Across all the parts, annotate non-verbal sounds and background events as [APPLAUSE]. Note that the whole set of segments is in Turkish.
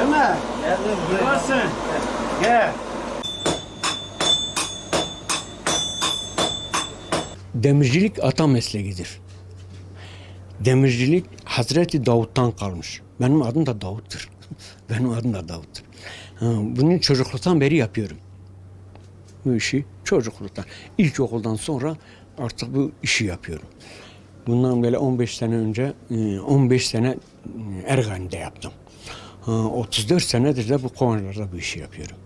Ömer, Geldim. varsın. Gel. Demircilik ata mesleğidir. Demircilik Hazreti Davut'tan kalmış. Benim adım da Davut'tur. [LAUGHS] Benim adım da Davut'tur. Bunu çocukluktan beri yapıyorum. Bu işi çocukluktan. İlkokuldan sonra artık bu işi yapıyorum. Bundan böyle 15 sene önce, e, 15 sene e, Ergani'de yaptım. Ha, 34 senedir de bu Konya'larda bu işi yapıyorum.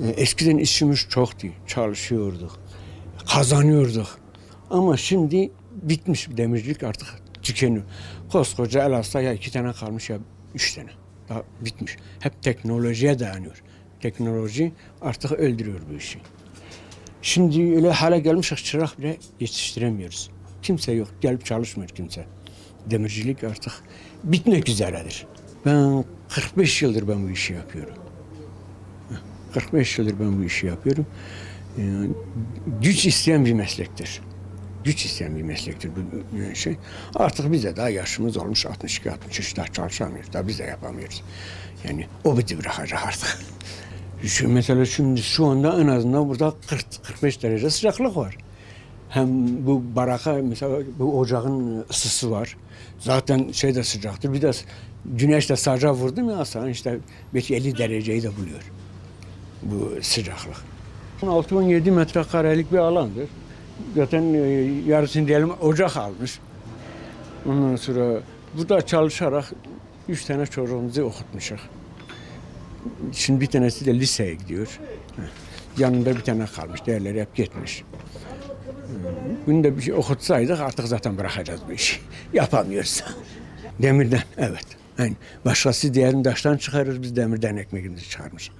E, Eskiden işimiz çoktu. Çalışıyorduk. Kazanıyorduk. Ama şimdi bitmiş demircilik artık tükeniyor. Koskoca Elazığ'da ya iki tane kalmış ya üç tane. Daha bitmiş. Hep teknolojiye dayanıyor. Teknoloji artık öldürüyor bu işi. Şimdi öyle hale gelmişiz çırak bile yetiştiremiyoruz. Kimse yok. Gelip çalışmıyor kimse. Demircilik artık bitmek üzeredir. Ben 45 yıldır ben bu işi yapıyorum. 45 yıldır ben bu işi yapıyorum. Ee, güç isteyen bir meslektir. Güç isteyen bir meslektir bu şey. Artık bize daha yaşımız olmuş 62 63 daha çalışamıyoruz. Daha biz de yapamıyoruz. Yani o bizi bırakacak artık. [LAUGHS] Şu, mesela şimdi şu anda en azından burada 40 45 derece sıcaklık var. Hem bu baraka mesela bu ocağın ısısı var. Zaten şey de sıcaktır. Bir de güneş de sadece vurdu mu aslında işte belki 50 dereceyi de buluyor bu sıcaklık. 6-17 metrekarelik bir alandır. Zaten e, yarısını diyelim ocak almış. Ondan sonra burada çalışarak üç tane çocuğumuzu okutmuşuz. Şimdi bir tanesi de liseye gidiyor. Yanında bir tane kalmış. Diğerleri hep gitmiş. Bunu da bir şey okutsaydık artık zaten bırakacağız bu işi. [LAUGHS] Yapamıyoruz. Demirden evet. Yani başkası diğerini taştan çıkarır biz demirden ekmeğimizi çıkarmış.